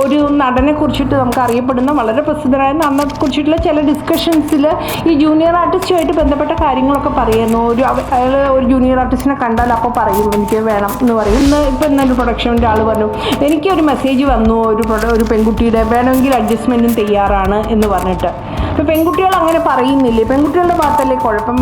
ഒരു നടനെ കുറിച്ചിട്ട് നമുക്ക് അറിയപ്പെടുന്ന വളരെ പ്രസിദ്ധരായ നടനെ കുറിച്ചിട്ടുള്ള ചില ഡിസ്കഷൻസിൽ ഈ ജൂനിയർ ആർട്ടിസ്റ്റുമായിട്ട് ബന്ധപ്പെട്ട കാര്യങ്ങളൊക്കെ പറയുന്നു. ഒരു അയാൾ ഒരു ജൂനിയർ ആർട്ടിസ്റ്റിനെ കണ്ടാൽ അപ്പോൾ പറയും എനിക്ക് വേണം എന്ന് പറയും. ഇന്ന് ഇപ്പം ഇന്നൊരു പ്രൊഡക്ഷന്റെ ആൾ പറഞ്ഞു എനിക്കൊരു മെസ്സേജ് വന്നു ഒരു ഒരു പെൺകുട്ടിയുടെ വേണമെങ്കിൽ അഡ്ജസ്റ്റ്മെന്റും തയ്യാറാണ് എന്ന് പറഞ്ഞിട്ട്. ഇപ്പം പെൺകുട്ടികൾ അങ്ങനെ പറയുന്നില്ലേ? പെൺകുട്ടികളുടെ ഭാഗത്തല്ലേ കുഴപ്പം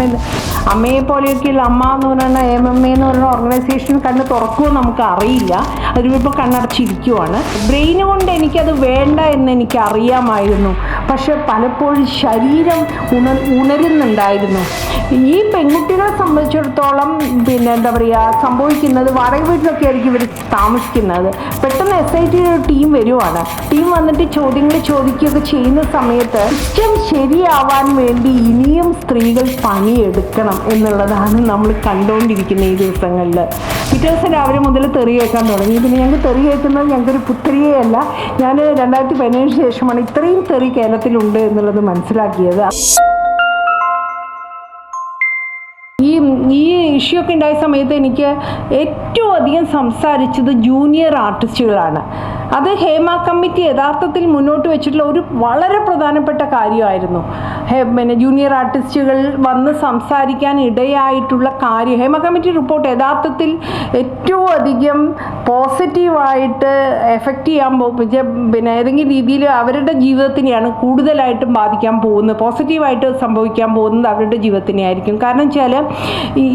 അമ്മയെ പോലെയൊക്കെയുള്ള അമ്മ എന്ന് പറയുന്ന എം എം എ എന്ന് പറയുന്ന ഓർഗനൈസേഷൻ കണ്ണ് തുറക്കുമോ നമുക്ക് അറിയില്ല. അതിലിപ്പോൾ കണ്ണടച്ചിരിക്കുവാണ്. ബ്രെയിൻ കൊണ്ട് എനിക്കത് വേണ്ട എന്ന് എനിക്ക് അറിയാമായിരുന്നു പക്ഷെ പലപ്പോഴും ശരീരം ഉണ ഉണരുന്നുണ്ടായിരുന്നു. ഈ പെൺകുട്ടികളെ സംബന്ധിച്ചിടത്തോളം പിന്നെ എന്താ പറയുക സംഭവിക്കുന്നത് വാടക വീട്ടിലൊക്കെ ആയിരിക്കും ഇവർ താമസിക്കുന്നത്. പെട്ടെന്ന് എസ് ഐ ടി ടീം വരുവാണ്. ടീം വന്നിട്ട് ചോദ്യങ്ങൾ ചോദിക്കുകയൊക്കെ ചെയ്യുന്ന സമയത്ത് സിസ്റ്റം ശരിയാവാൻ വേണ്ടി ഇനിയും സ്ത്രീകൾ പണിയെടുക്കണം എന്നുള്ളതാണ് നമ്മൾ കണ്ടുകൊണ്ടിരിക്കുന്ന ഈ ദിവസങ്ങളിൽ പിറ്റേ ദിവസം രാവിലെ മുതൽ തെറി കേൾക്കാൻ തുടങ്ങി. പിന്നെ ഞങ്ങൾക്ക് തെറി കേൾക്കുന്നത് ഞങ്ങൾക്കൊരു പുത്രിയല്ല ഞാൻ രണ്ടായിരത്തി പതിനേഴിന് ശേഷമാണ് ഇത്രയും തെറി കേരളത്തിലുണ്ട് എന്നുള്ളത് മനസ്സിലാക്കിയത്. ഈ ഈ ഇഷ്യൂ ഉണ്ടായ സമയത്ത് എനിക്ക് ഏറ്റവും അധികം സംസാരിച്ചത് ജൂനിയർ ആർട്ടിസ്റ്റുകളാണ് അത് ഹേമ കമ്മിറ്റി യഥാർത്ഥത്തിൽ മുന്നോട്ട് വെച്ചിട്ടുള്ള ഒരു വളരെ പ്രധാനപ്പെട്ട കാര്യമായിരുന്നു. പിന്നെ ജൂനിയർ ആർട്ടിസ്റ്റുകൾ വന്ന് സംസാരിക്കാൻ ഇടയായിട്ടുള്ള കാര്യം ഹേമ കമ്മിറ്റി റിപ്പോർട്ട് യഥാർത്ഥത്തിൽ ഏറ്റവും അധികം പോസിറ്റീവായിട്ട് എഫക്റ്റ് ചെയ്യാൻ പിന്നെ ഏതെങ്കിലും രീതിയിൽ അവരുടെ ജീവിതത്തിനെയാണ് കൂടുതലായിട്ടും ബാധിക്കാൻ പോകുന്നത്. പോസിറ്റീവായിട്ട് സംഭവിക്കാൻ പോകുന്നത് അവരുടെ ജീവിതത്തിനെ ആയിരിക്കും കാരണം വെച്ചാൽ ഈ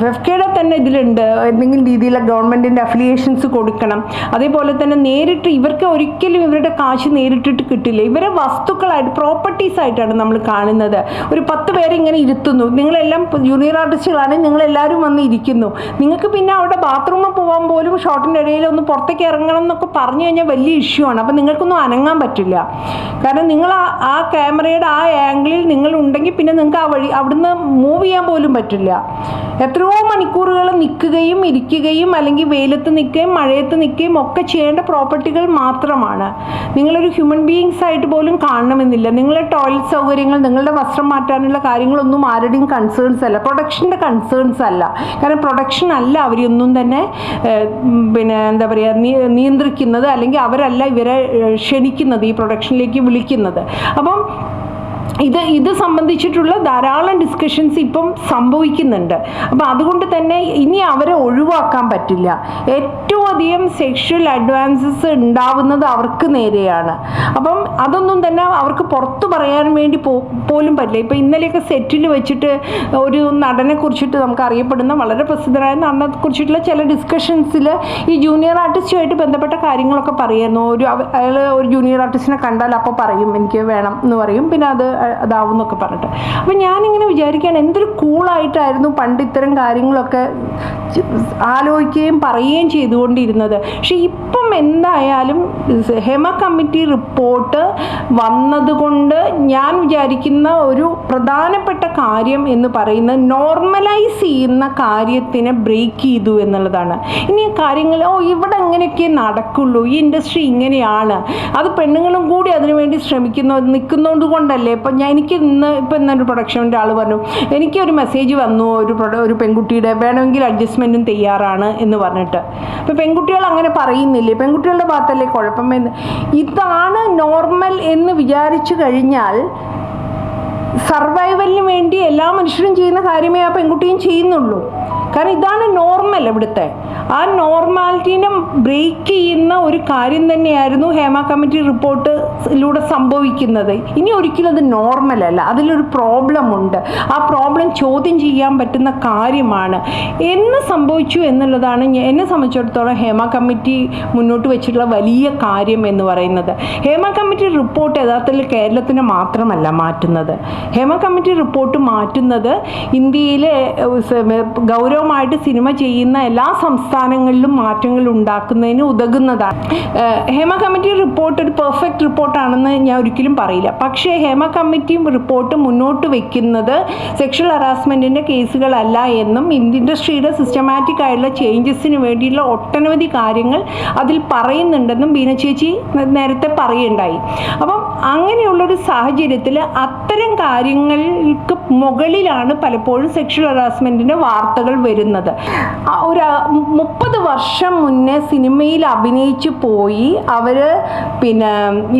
ഫെഫ്കയുടെ തന്നെ ഇതിലുണ്ട്. എന്തെങ്കിലും രീതിയിലുള്ള ഗവൺമെന്റിന്റെ അഫിലിയേഷൻസ് കൊടുക്കണം. അതേപോലെ തന്നെ നേരിട്ട് ഇവർക്ക് ഒരിക്കലും ഇവരുടെ കാശ് നേരിട്ടിട്ട് കിട്ടില്ല. ഇവരെ വസ്തുക്കളായിട്ട് പ്രോപ്പർട്ടീസ് ആയിട്ടാണ് നമ്മൾ കാണുന്നത്. ഒരു പത്ത് പേരെ ഇങ്ങനെ ഇരുത്തുന്നു. നിങ്ങളെല്ലാം ജൂനിയർ ആർട്ടിസ്റ്റുകളാണ് നിങ്ങളെല്ലാവരും വന്ന് ഇരിക്കുന്നു. നിങ്ങൾക്ക് പിന്നെ അവിടെ ബാത്റൂമിൽ പോകാൻ പോലും ഷോട്ടിന്റെ ഇടയിൽ ഒന്ന് പുറത്തേക്ക് ഇറങ്ങണം എന്നൊക്കെ പറഞ്ഞു കഴിഞ്ഞാൽ വലിയ ഇഷ്യൂ ആണ്. അപ്പം നിങ്ങൾക്കൊന്നും അനങ്ങാൻ പറ്റില്ല. കാരണം നിങ്ങൾ ആ ക്യാമറയുടെ ആ ആംഗിളിൽ നിങ്ങൾ ഉണ്ടെങ്കിൽ പിന്നെ നിങ്ങൾക്ക് ആ വഴി അവിടുന്ന് മൂവ് ചെയ്യാൻ പോലും പറ്റില്ല. എത്രയോ മണിക്കൂറുകൾ നിൽക്കുകയും ഇരിക്കുകയും അല്ലെങ്കിൽ വെയിലത്ത് നിൽക്കുകയും മഴയത്ത് നിൽക്കുകയും ഒക്കെ ചെയ്യേണ്ട പ്രോപ്പർട്ടികൾ മാത്രമാണ്. നിങ്ങളൊരു ഹ്യൂമൻ ബീയിങ്സ് ആയിട്ട് പോലും കാണണമെന്നില്ല. നിങ്ങളുടെ ടോയ്ലറ്റ് സൗകര്യങ്ങൾ നിങ്ങളുടെ വസ്ത്രം മാറ്റാനുള്ള കാര്യങ്ങളൊന്നും ആരുടെയും കൺസേൺസ് അല്ല. പ്രൊഡക്ഷന്റെ കൺസേൺസ് അല്ല. കാരണം പ്രൊഡക്ഷൻ അല്ല അവരൊന്നും തന്നെ പിന്നെ എന്താ പറയുക നിയ- നിയന്ത്രിക്കുന്നത് അല്ലെങ്കിൽ അവരല്ല ഇവരെ ക്ഷണിക്കുന്നത് ഈ പ്രൊഡക്ഷനിലേക്ക് വിളിക്കുന്നത്. അപ്പം ഇത് ഇത് സംബന്ധിച്ചിട്ടുള്ള ധാരാളം ഡിസ്കഷൻസ് ഇപ്പം സംഭവിക്കുന്നുണ്ട്. അപ്പം അതുകൊണ്ട് തന്നെ ഇനി അവരെ ഒഴിവാക്കാൻ പറ്റില്ല. ഏറ്റവും അധികം സെക്ഷൽ അഡ്വാൻസസ് ഉണ്ടാവുന്നത് അവർക്ക് നേരെയാണ്. അപ്പം അതൊന്നും തന്നെ അവർക്ക് പുറത്തു പറയാൻ വേണ്ടി പോലും പറ്റില്ല. ഇപ്പം ഇന്നലെയൊക്കെ സെറ്റിൽ വെച്ചിട്ട് ഒരു നടനെ കുറിച്ചിട്ട് നമുക്ക് അറിയപ്പെടുന്ന വളരെ പ്രസിദ്ധരായ നടനെ കുറിച്ചിട്ടുള്ള ചില ഡിസ്കഷൻസിൽ ഈ ജൂനിയർ ആർട്ടിസ്റ്റുമായിട്ട് ബന്ധപ്പെട്ട കാര്യങ്ങളൊക്കെ പറയുന്നു. ഒരു അയാൾ ഒരു ജൂനിയർ ആർട്ടിസ്റ്റിനെ കണ്ടാൽ അപ്പോൾ പറയും എനിക്ക് വേണം എന്ന് പറയും. പിന്നെ അത് അതാവും എന്നൊക്കെ പറഞ്ഞിട്ട്. അപ്പം ഞാനിങ്ങനെ വിചാരിക്കുകയാണ് എന്തൊരു കൂളായിട്ടായിരുന്നു പണ്ട് ഇത്തരം കാര്യങ്ങളൊക്കെ ആലോചിക്കുകയും പറയുകയും ചെയ്തുകൊണ്ടിരുന്നത്. പക്ഷേ ഇപ്പം എന്തായാലും ഹെമ കമ്മിറ്റി റിപ്പോർട്ട് വന്നതുകൊണ്ട് ഞാൻ വിചാരിക്കുന്ന ഒരു പ്രധാനപ്പെട്ട കാര്യം എന്ന് പറയുന്നത് നോർമലൈസ് ചെയ്യുന്ന കാര്യത്തിനെ ബ്രേക്ക് ചെയ്തു എന്നുള്ളതാണ്. ഇനി കാര്യങ്ങൾ ഓ ഇവിടെ എങ്ങനെയൊക്കെ നടക്കുള്ളൂ ഈ ഇൻഡസ്ട്രി ഇങ്ങനെയാണ്. അത് പെണ്ണുങ്ങളും കൂടി അതിനുവേണ്ടി ശ്രമിക്കുന്നു നിൽക്കുന്നതുകൊണ്ടല്ലേ? കൊണ്ടല്ലേ ഇപ്പം ഞാൻ എനിക്ക് ഇന്ന് ഇപ്പം ഇന്നൊരു പ്രൊഡക്ഷന്റെ ആൾ പറഞ്ഞു എനിക്ക് ഒരു മെസ്സേജ് വന്നു ഒരു ഒരു പെൺകുട്ടിയുടെ വേണമെങ്കിൽ അഡ്ജസ്റ്റ്മെന്റും തയ്യാറാണ് എന്ന് പറഞ്ഞിട്ട്. അപ്പോൾ പെൺകുട്ടികൾ അങ്ങനെ പറയുന്നില്ലേ? പെൺകുട്ടികളുടെ ഭാഗത്തല്ലേ കുഴപ്പമെന്ന് ഇതാണ് നോർമൽ എന്ന് വിചാരിച്ചു കഴിഞ്ഞാൽ സർവൈവലിന് വേണ്ടി എല്ലാ മനുഷ്യരും ചെയ്യുന്ന കാര്യമേ ആ പെൺകുട്ടിയും ചെയ്യുന്നുള്ളൂ. കാരണം ഇതാണ് നോർമൽ ഇവിടുത്തെ. ആ നോർമാലിറ്റീനെ ബ്രേക്ക് ചെയ്യുന്ന ഒരു കാര്യം തന്നെയായിരുന്നു ഹേമ കമ്മിറ്റി റിപ്പോർട്ടിലൂടെ സംഭവിക്കുന്നത്. ഇനി ഒരിക്കലും അത് നോർമൽ അല്ല. അതിലൊരു പ്രോബ്ലം ഉണ്ട്. ആ പ്രോബ്ലം ചോദ്യം ചെയ്യാൻ പറ്റുന്ന കാര്യമാണ്. എന്ന് സംഭവിച്ചു എന്നുള്ളതാണ് എന്നെ സംബന്ധിച്ചിടത്തോളം ഹേമ കമ്മിറ്റി മുന്നോട്ട് വെച്ചിട്ടുള്ള വലിയ കാര്യം എന്ന് പറയുന്നത്. ഹേമ കമ്മിറ്റി റിപ്പോർട്ട് യഥാർത്ഥത്തിൽ കേരളത്തിന് മാത്രമല്ല മാറ്റുന്നത്. ഹേമ കമ്മിറ്റി റിപ്പോർട്ട് മാറ്റുന്നത് ഇന്ത്യയിലെ സ- ഗൗരവമായിട്ട് സിനിമ ചെയ്യുന്ന എല്ലാ സംസ്ഥാനങ്ങളിലും മാറ്റങ്ങൾ ഉണ്ടാക്കുന്നതിന് ഉതകുന്നതാണ്. ഹേമ കമ്മിറ്റി റിപ്പോർട്ട് ഒരു പെർഫെക്റ്റ് റിപ്പോർട്ടാണെന്ന് ഞാൻ ഒരിക്കലും പറയില്ല. പക്ഷേ ഹേമ കമ്മിറ്റി റിപ്പോർട്ട് മുന്നോട്ട് വെക്കുന്നത് സെക്ഷൽ ഹറാസ്മെന്റിന്റെ കേസുകളല്ല എന്നും ഇൻഡസ്ട്രിയുടെ സിസ്റ്റമാറ്റിക് ആയിട്ടുള്ള ചേഞ്ചസിന് വേണ്ടിയുള്ള ഒട്ടനവധി കാര്യങ്ങൾ അതിൽ പറയുന്നുണ്ടെന്നും ബീന ചേച്ചി നേരത്തെ പറയുണ്ടായി അപ്പം അങ്ങനെയുള്ളൊരു സാഹചര്യത്തിൽ അത്തരം കാര്യങ്ങൾക്ക് മുകളിലാണ് പലപ്പോഴും സെക്ഷൽ ഹറാസ്മെന്റിന്റെ വാർത്തകൾ വരുന്നത്. ഒരു മുപ്പത് വർഷം മുന്നേ സിനിമയിൽ അഭിനയിച്ചു പോയി. അവർ പിന്നെ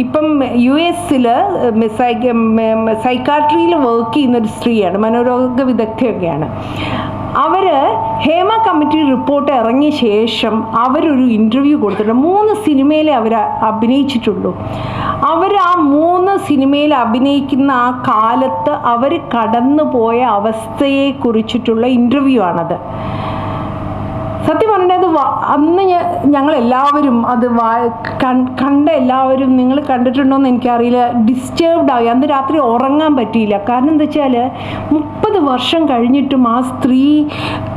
ഇപ്പം യു എസിൽ സൈക്കാട്രിയിൽ വർക്ക് ചെയ്യുന്ന ഒരു സ്ത്രീയാണ് മനോരോഗ വിദഗ്ധയൊക്കെയാണ്. അവർ ഹേമ കമ്മിറ്റി റിപ്പോർട്ട് ഇറങ്ങിയ ശേഷം അവരൊരു ഇന്റർവ്യൂ കൊടുത്തിട്ടുണ്ട്. മൂന്ന് സിനിമയിലെ അവർ അഭിനയിച്ചിട്ടുള്ളൂ. അവർ ആ മൂന്ന് സിനിമയിൽ അഭിനയിക്കുന്ന ആ കാലത്ത് അവർ കടന്നു പോയ അവസ്ഥയെ കുറിച്ചിട്ടുള്ള ഇന്റർവ്യൂ ആണത്. സത്യം പറഞ്ഞത് അന്ന് ഞങ്ങൾ എല്ലാവരും അത് കണ്ട എല്ലാവരും നിങ്ങൾ കണ്ടിട്ടുണ്ടോ എന്ന് എനിക്കറിയില്ല. ഡിസ്റ്റേബ്ഡ് ആയി. അന്ന് രാത്രി ഉറങ്ങാൻ പറ്റിയില്ല. കാരണം എന്താ വെച്ചാൽ മുപ്പത് വർഷം കഴിഞ്ഞിട്ടും ആ സ്ത്രീ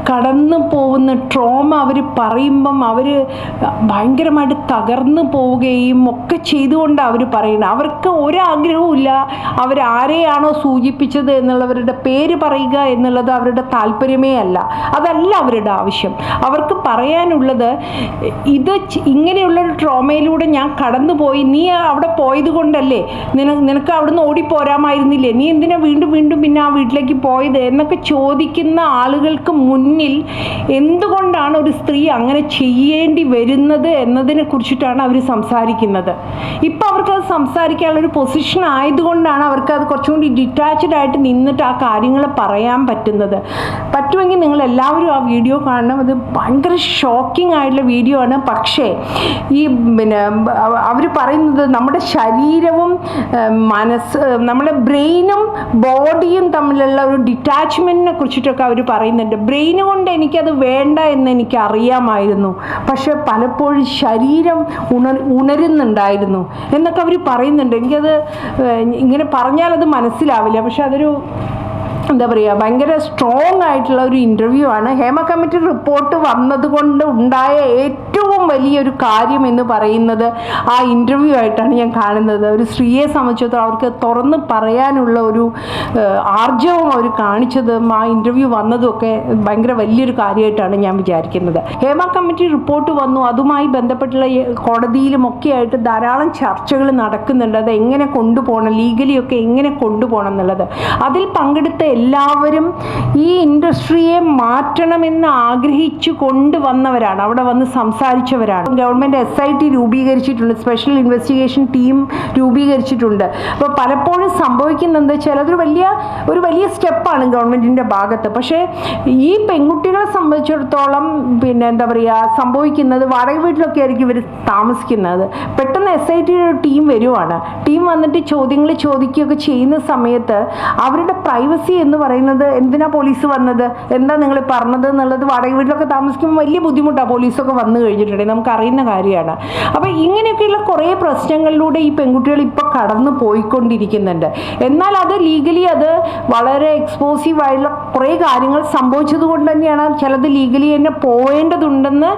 കടന്നു പോകുന്ന ട്രോമ അവർ പറയുമ്പം അവർ ഭയങ്കരമായിട്ട് തകർന്നു പോവുകയും ഒക്കെ ചെയ്തുകൊണ്ടാണ് അവർ പറയുന്നത്. അവർക്ക് ഒരാഗ്രഹവും ഇല്ല. അവരാരെയാണോ സൂചിപ്പിച്ചത് എന്നുള്ളവരുടെ പേര് പറയുക എന്നുള്ളത് അവരുടെ താല്പര്യമേ അല്ല. അതല്ല അവരുടെ ആവശ്യം. അവർക്ക് പറയാനുള്ളത് ഇത് ഇങ്ങനെയുള്ള ഒരു ട്രോമയിലൂടെ ഞാൻ കടന്നുപോയി നീ അവിടെ പോയത് കൊണ്ടല്ലേ? നിന നിനക്ക് അവിടുന്ന് ഓടിപ്പോരാമായിരുന്നില്ലേ? നീ എന്തിനാ വീണ്ടും വീണ്ടും പിന്നെ ആ വീട്ടിലേക്ക് പോയത്? എന്നൊക്കെ ചോദിക്കുന്ന ആളുകൾക്ക് മുന്നിൽ എന്തുകൊണ്ടാണ് ഒരു സ്ത്രീ അങ്ങനെ ചെയ്യേണ്ടി വരുന്നത് എന്നതിനെ കുറിച്ചിട്ടാണ് അവർ സംസാരിക്കുന്നത്. ഇപ്പം അവർക്ക് അത് സംസാരിക്കാനുള്ള ഒരു പൊസിഷൻ ആയതുകൊണ്ടാണ് അവർക്ക് അത് കുറച്ചും കൂടി ഡിറ്റാച്ച്ഡ് ആയിട്ട് നിന്നിട്ട് ആ കാര്യങ്ങൾ പറയാൻ പറ്റുന്നത്. പറ്റുമെങ്കിൽ നിങ്ങൾ എല്ലാവരും ആ വീഡിയോ കാണണം. അത് ഭയങ്കര ഷോക്കിംഗ് ആയിട്ടുള്ള വീഡിയോ ആണ്. പക്ഷേ ഈ പിന്നെ അവർ പറയുന്നത് നമ്മുടെ ശരീരവും മനസ്സ് നമ്മുടെ ബ്രെയിനും ബോഡിയും തമ്മിലുള്ള ഒരു ഡിറ്റാച്ച്മെന്റിനെ കുറിച്ചിട്ടൊക്കെ അവർ പറയുന്നുണ്ട്. ബ്രെയിൻ കൊണ്ട് എനിക്കത് വേണ്ട എന്ന് എനിക്ക് അറിയാമായിരുന്നു പക്ഷെ പലപ്പോഴും ശരീരം ഉണർ ഉണരുന്നുണ്ടായിരുന്നു എന്നൊക്കെ അവർ പറയുന്നുണ്ട്. എനിക്കത് ഇങ്ങനെ പറഞ്ഞാൽ അത് മനസ്സിലാവില്ല. പക്ഷെ അതൊരു എന്താ പറയുക ഭയങ്കര സ്ട്രോങ് ആയിട്ടുള്ള ഒരു ഇന്റർവ്യൂ ആണ്. ഹേമ കമ്മിറ്റി റിപ്പോർട്ട് വന്നതുകൊണ്ട് ഉണ്ടായ ഏറ്റവും വലിയൊരു കാര്യം എന്ന് പറയുന്നത് ആ ഇന്റർവ്യൂ ആയിട്ടാണ് ഞാൻ കാണുന്നത്. ഒരു സ്ത്രീയെ സംബന്ധിച്ചിടത്തോളം അവർക്ക് തുറന്ന് പറയാനുള്ള ഒരു ആർജവം അവർ കാണിച്ചതും ആ ഇന്റർവ്യൂ വന്നതും ഒക്കെ ഭയങ്കര വലിയൊരു കാര്യമായിട്ടാണ് ഞാൻ വിചാരിക്കുന്നത്. ഹേമ കമ്മിറ്റി റിപ്പോർട്ട് വന്നു. അതുമായി ബന്ധപ്പെട്ടുള്ള കോടതിയിലും ആയിട്ട് ധാരാളം ചർച്ചകൾ നടക്കുന്നുണ്ട്. അത് എങ്ങനെ കൊണ്ടുപോകണം ലീഗലി ഒക്കെ എങ്ങനെ കൊണ്ടുപോകണം എന്നുള്ളത്. അതിൽ പങ്കെടുത്ത എല്ലാവരും ഈ ഇൻഡസ്ട്രിയെ മാറ്റണമെന്ന് ആഗ്രഹിച്ചു കൊണ്ടുവന്നവരാണ്. അവിടെ വന്ന് സംസാരിച്ചവരാണ്. ഗവൺമെന്റ് എസ് ഐ ടി രൂപീകരിച്ചിട്ടുണ്ട്. സ്പെഷ്യൽ ഇൻവെസ്റ്റിഗേഷൻ ടീം രൂപീകരിച്ചിട്ടുണ്ട്. അപ്പോൾ പലപ്പോഴും സംഭവിക്കുന്നത് ചിലതൊരു വലിയ ഒരു വലിയ സ്റ്റെപ്പാണ് ഗവൺമെന്റിന്റെ ഭാഗത്ത്. പക്ഷേ ഈ പെൺകുട്ടികളെ സംബന്ധിച്ചിടത്തോളം പിന്നെ എന്താ പറയുക സംഭവിക്കുന്നത് വാടക വീട്ടിലൊക്കെ ആയിരിക്കും ഇവർ താമസിക്കുന്നത്. പെട്ടെന്ന് എസ് ഐ ടി ടീം വരുവാണ്. ടീം വന്നിട്ട് ചോദ്യങ്ങൾ ചോദിക്കുകയൊക്കെ ചെയ്യുന്ന സമയത്ത് അവരുടെ പ്രൈവസി എന്ന് പറയുന്നത് എന്തിനാ പോലീസ് വന്നത്? എന്താ നിങ്ങൾ പറഞ്ഞത് എന്നുള്ളത് വാടക വീട്ടിലൊക്കെ താമസിക്കുമ്പോൾ വലിയ ബുദ്ധിമുട്ടാണ് പോലീസൊക്കെ വന്നു കഴിഞ്ഞിട്ടുണ്ടെങ്കിൽ. നമുക്ക് അറിയുന്ന കാര്യമാണ്. അപ്പോൾ ഇങ്ങനെയൊക്കെയുള്ള കുറേ പ്രശ്നങ്ങളിലൂടെ ഈ പെൺകുട്ടികൾ ഇപ്പോൾ കടന്നു പോയിക്കൊണ്ടിരിക്കുന്നുണ്ട്. എന്നാൽ അത് ലീഗലി അത് വളരെ എക്സ്പോസീവ് ആയിട്ടുള്ള കുറേ കാര്യങ്ങൾ സംഭവിച്ചത് കൊണ്ട് തന്നെയാണ് ചിലത് ലീഗലി തന്നെ പോകേണ്ടതുണ്ടെന്ന്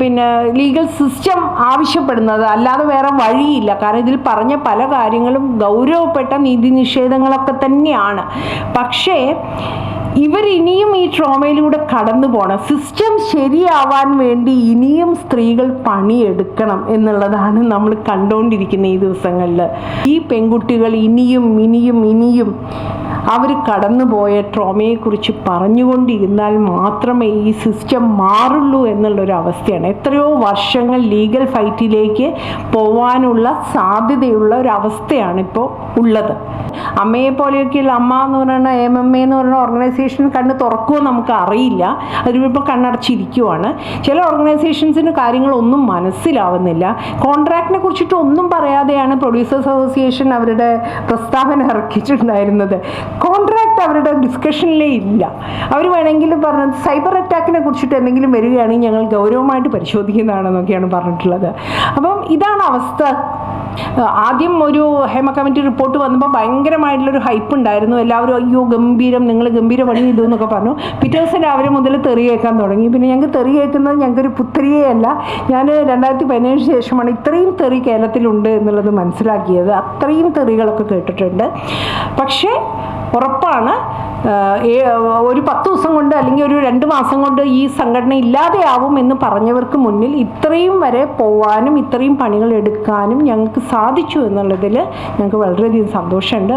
പിന്നെ ലീഗൽ സിസ്റ്റം ആവശ്യപ്പെടുന്നത്. അല്ലാതെ വേറെ വഴിയില്ല. കാരണം ഇതിൽ പറഞ്ഞ പല കാര്യങ്ങളും ഗൗരവപ്പെട്ട നീതി നിഷേധങ്ങളൊക്കെ തന്നെയാണ്. പക്ഷേ ഇവർ ഇനിയും ഈ ട്രോമയിലൂടെ കടന്നു പോകണം. സിസ്റ്റം ശരിയാവാൻ വേണ്ടി ഇനിയും സ്ത്രീകൾ പണിയെടുക്കണം എന്നുള്ളതാണ് നമ്മൾ കണ്ടുകൊണ്ടിരിക്കുന്ന ഈ ദിവസങ്ങളിൽ. ഈ പെൺകുട്ടികൾ ഇനിയും ഇനിയും ഇനിയും അവർ കടന്നുപോയ ട്രോമയെക്കുറിച്ച് പറഞ്ഞുകൊണ്ടിരുന്നാൽ മാത്രമേ ഈ സിസ്റ്റം മാറുള്ളൂ എന്നുള്ളൊരു അവസ്ഥയാണ്. എത്രയോ വർഷങ്ങൾ ലീഗൽ ഫൈറ്റിലേക്ക് പോവാനുള്ള സാധ്യതയുള്ള ഒരു അവസ്ഥയാണ് ഇപ്പോൾ ഉള്ളത്. അമ്മയെ പോലെയൊക്കെയുള്ള അമ്മ എന്ന് പറയുന്ന എം എം എ എന്ന് പറയുന്ന ഓർഗനൈസേഷൻ കണ്ണ് തുറക്കുമോ നമുക്ക് അറിയില്ല. അതിപ്പോൾ കണ്ണടച്ചിരിക്കുവാണ്. ചില ഓർഗനൈസേഷൻസിന് കാര്യങ്ങളൊന്നും മനസ്സിലാവുന്നില്ല. കോൺട്രാക്റ്റിനെ കുറിച്ചിട്ട് ഒന്നും പറയാതെയാണ് പ്രൊഡ്യൂസേഴ്സ് അസോസിയേഷൻ അവരുടെ പ്രസ്താവന ഇറക്കിയിട്ടുണ്ടായിരുന്നത്. അവരുടെ ഡിസ്കഷനിലേ ഇല്ല. അവർ വേണമെങ്കിൽ പറഞ്ഞത് സൈബർ അറ്റാക്കിനെ കുറിച്ചിട്ട് എന്തെങ്കിലും വരികയാണെങ്കിൽ ഞങ്ങൾ ഗൗരവമായിട്ട് പരിശോധിക്കുന്നതാണെന്നൊക്കെയാണ് പറഞ്ഞിട്ടുള്ളത്. അപ്പം ഇതാണ് അവസ്ഥ. ആദ്യം ഒരു ഹേമ കമ്മിറ്റി റിപ്പോർട്ട് വന്നപ്പോൾ ഭയങ്കരമായിട്ടുള്ളൊരു ഹൈപ്പ് ഉണ്ടായിരുന്നു. എല്ലാവരും അയ്യോ ഗംഭീരം നിങ്ങൾ ഗംഭീര പണി ചെയ്തു എന്നൊക്കെ പറഞ്ഞു. പിറ്റേ ദിവസം രാവിലെ മുതൽ തെറി കേൾക്കാൻ തുടങ്ങി. പിന്നെ ഞങ്ങൾക്ക് തെറി കേൾക്കുന്നത് ഞങ്ങൾക്കൊരു പുത്തരിയേ അല്ല. ഞാൻ രണ്ടായിരത്തി പതിനേഴിന് ശേഷമാണ് ഇത്രയും തെറി കേരളത്തിലുണ്ട് എന്നുള്ളത് മനസ്സിലാക്കിയത്. അത്രയും തെറികളൊക്കെ കേട്ടിട്ടുണ്ട്. പക്ഷേ ഉറപ്പാണ് ഒരു പത്ത് ദിവസം കൊണ്ട് അല്ലെങ്കിൽ ഒരു രണ്ട് മാസം കൊണ്ട് ഈ സംഘടന ഇല്ലാതെയാവും എന്ന് പറഞ്ഞവർക്ക് മുന്നിൽ ഇത്രയും വരെ പോവാനും ഇത്രയും പണികൾ എടുക്കാനും ഞങ്ങൾ ഞങ്ങൾക്ക് സാധിച്ചു എന്നുള്ളതിൽ ഞങ്ങൾക്ക് വളരെയധികം സന്തോഷമുണ്ട്.